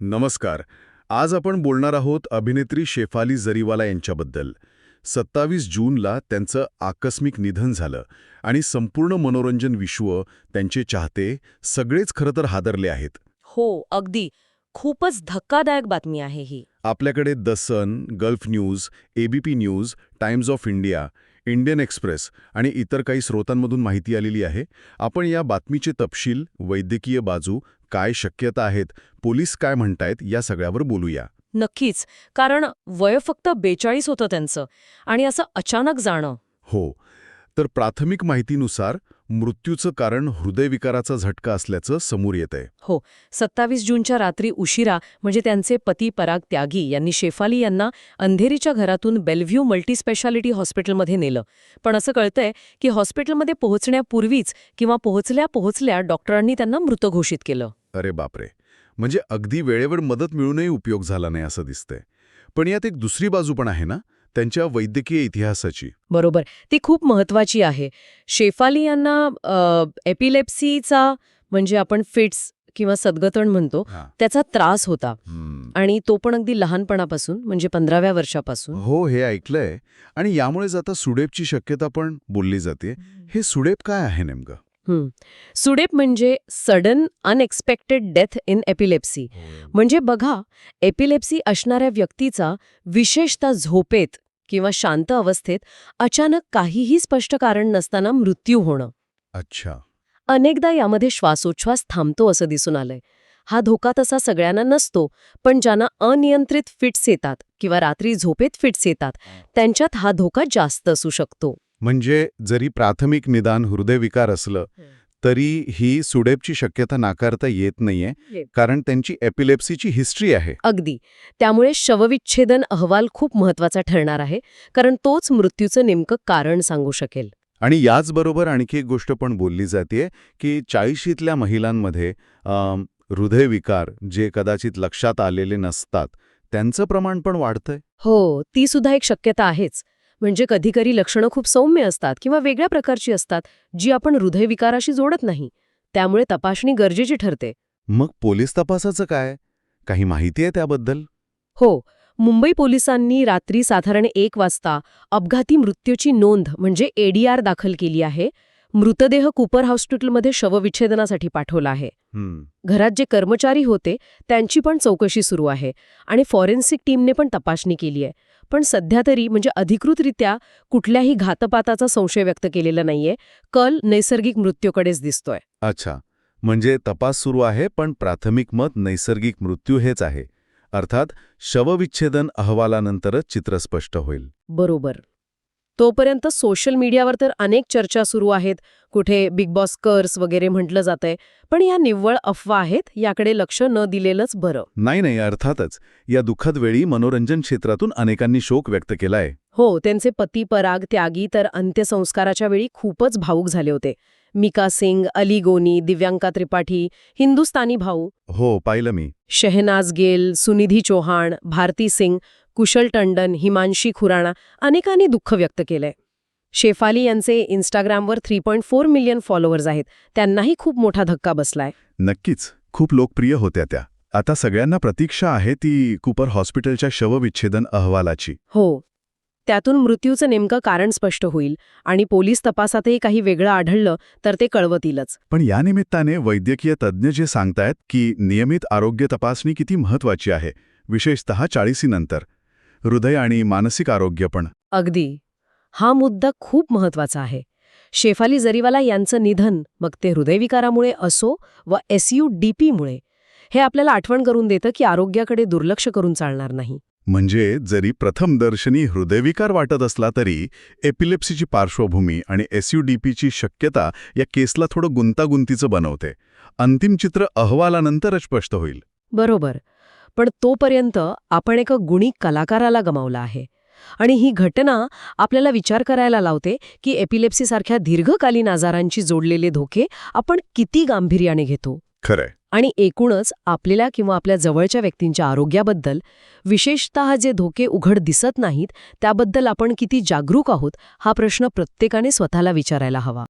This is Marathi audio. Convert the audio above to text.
नमस्कार. आज आपण बोलणार आहोत अभिनेत्री शेफाली जरीवाला यांच्याबद्दल. सत्तावीस जूनला त्यांचं आकस्मिक निधन झालं आणि संपूर्ण मनोरंजन विश्व त्यांचे चाहते सगळेच खरं तर हादरले आहेत. हो अगदी. खूपच धक्कादायक बातमी आहे ही. आपल्याकडे the Sun Gulf News ABP News Times of India Indian Express आणि इतर काही स्रोतांमधून माहिती आलेली आहे. आपण या बातमीचे तपशील वैद्यकीय बाजू काय शक्यता आहेत पोलीस काय म्हणतायत या सगळ्यावर बोलूया. नक्कीच कारण वय फक्त बेचाळीस होतं त्यांचं आणि असं अचानक जाणं. हो तर प्राथमिक माहितीनुसार मृत्यूचं कारण हृदयविकाराचा झटका असल्याचं समोर येत आहे हो सत्तावीस जूनच्या रात्री उशिरा म्हणजे त्यांचे पती पराग त्यागी यांनी शेफाली यांना अंधेरीच्या घरातून बेलव्ह्यू मल्टीस्पेशालिटी हॉस्पिटलमध्ये नेलं. पण असं कळतंय की हॉस्पिटलमध्ये पोहोचण्यापूर्वीच किंवा पोहोचल्या पोहोचल्या डॉक्टरांनी त्यांना मृत घोषित केलं. अरे बापरे! म्हणजे अगदी वेळेवर मदत मिळूनही उपयोग झाला नाही असं दिसतंय. पण यात एक दुसरी बाजू पण आहे ना? त्यांच्या वैद्यकीय इतिहासाची. बरोबर. ती खूप महत्वाची आहे. शेफाली यांना एपिलेप्सीचा म्हणजे आपण फिट्स किंवा सद्गतण म्हणतो त्याचा त्रास होता. आणि तो पण अगदी लहानपणापासून म्हणजे पंधराव्या वर्षापासून. हो हे ऐकलंय. आणि यामुळेच आता सुडेपची शक्यता पण बोलली जाते. हे सुडेप काय आहे नेमकं. सुडेप म्हणजे sudden unexpected death in epilepsy म्हणजे बघा एपिलेप्सी असणाऱ्या व्यक्तीचा विशेषतः झोपेत किंवा शांत अवस्थेत अचानक काहीही स्पष्ट कारण नसताना मृत्यू होणं. अच्छा. अनेकदा यामध्ये श्वासोच्छ्वास थांबतो असं दिसून आलंय. हा धोका तसा सगळ्यांना नसतो पण ज्यांना अनियंत्रित फिट्स येतात किंवा रात्री झोपेत फिट्स येतात त्यांच्यात हा धोका जास्त असू शकतो. म्हणजे जरी प्राथमिक निदान हृदयविकार असलं तरी ही सुडेपची शक्यता नाकारता येत नाहीये कारण त्यांची एपिलेप्सीची हिस्ट्री आहे. अगदी. त्यामुळे शवविच्छेदन अहवाल खूप महत्त्वाचा ठरणार आहे कारण तोच मृत्यूचं नेमकं कारण सांगू शकेल. आणि याचबरोबर आणखी एक गोष्ट पण बोलली जाते की चाळीशीतल्या महिलांमध्ये हृदयविकार जे कदाचित लक्षात आलेले नसतात त्यांचं प्रमाण पण वाढतंय. हो ती सुद्धा एक शक्यता आहेच. म्हणजे कधीकधी लक्षणं खूप सौम्य असतात किंवा वेगळ्या प्रकारची असतात जी आपण हृदयविकाराशी जोडत नाही. त्यामुळे तपासणी गरजेची ठरते. मग पोलीस तपासाचं काय? काही माहिती आहे त्याबद्दल? हो. मुंबई पोलिसांनी रात्री साधारण एक वाजता अपघाती मृत्यूची नोंद म्हणजे एडीआर दाखल केली आहे मृतदेह कुपर हॉस्पिटलमध्ये शवविच्छेदनासाठी पाठवला आहे. घरात जे कर्मचारी होते त्यांची पण चौकशी सुरू आहे आणि फॉरेन्सिक टीमने पण तपासणी केली आहे. पण सध्या तरी म्हणजे अधिकृतरित्या कुठल्याही घातपाताचा संशय व्यक्त केलेला नाहीये. कल नैसर्गिक मृत्यूकडेच दिसतोय. अच्छा. म्हणजे तपास सुरू आहे पण प्राथमिक मत नैसर्गिक मृत्यू हेच आहे. अर्थात शवविच्छेदन अहवालानंतरच चित्र स्पष्ट होईल. बरोबर. तोपर्यंत सोशल मीडियावर तर अनेक चर्चा सुरू आहेत. कुठे बिग बॉस कर्स वगैरे म्हटलं जातंय. पण या निव्वळ अफवा आहेत याकडे लक्ष न दिलेलंच बरं. नाही नाही अर्थातच. या दुःखद वेळी मनोरंजन क्षेत्रातून अनेकांनी शोक व्यक्त केलाय. हो त्यांचे पती पराग त्यागी तर अंत्यसंस्काराच्या वेळी खूपच भावूक झाले होते. मिका सिंग अली गोनी दिव्यांका त्रिपाठी हिंदुस्तानी भाऊ. हो पाहिलं मी. शहनाज गेल सुनिधी चौहान भारती सिंग कुशल टंडन हिमांशी खुराणा अनेकांनी दुःख व्यक्त केलंय. शेफाली यांचे इन्स्टाग्रामवर three point four million followers आहेत. त्यांनाही खूप मोठा धक्का बसलाय. नक्कीच. खूप लोकप्रिय होत्या त्या. आता सगळ्यांना प्रतीक्षा आहे ती कुपर हॉस्पिटलच्या शवविच्छेदन अहवालाची. हो. त्यातून मृत्यूचं नेमकं कारण स्पष्ट होईल आणि पोलीस तपासातही काही वेगळं आढळलं तर ते कळवतीलच. पण या निमित्ताने वैद्यकीय तज्ज्ञ जे सांगतायत की नियमित आरोग्य तपासणी किती महत्वाची आहे विशेषतः चाळीसीनंतर. हृदय आणि मानसिक आरोग्य पण. अगदी. हा मुद्दा खूप महत्त्वाचा आहे. शेफाली जरीवाला यांचं निधन मग ते हृदयविकारामुळे असो व एसयू डीपीमुळे हे आपल्याला आठवण करून देतं की आरोग्याकडे दुर्लक्ष करून चालणार नाही. म्हणजे जरी प्रथमदर्शनी हृदयविकार वाटत असला तरी एपिलेप्सीची पार्श्वभूमी आणि एसयूडीपीची शक्यता या केसला थोडं गुंतागुंतीचं बनवते. अंतिम चित्र अहवालानंतरच स्पष्ट होईल. बरोबर. पण तोपर्यंत आपण एका गुणी कलाकाराला गमावला आहे. आणि ही घटना आपल्याला विचार करायला लावते की एपिलेप्सीसारख्या दीर्घकालीन आजारांशी जोडलेले धोके आपण किती गांभीर्याने घेतो. खरंय. आणि एकूणच आपल्याला किंवा आपल्या जवळच्या व्यक्तींच्या आरोग्याबद्दल विशेषतः जे धोके उघड दिसत नाहीत त्याबद्दल आपण किती जागरूक आहोत हा प्रश्न प्रत्येकाने स्वतःला विचारायला हवा.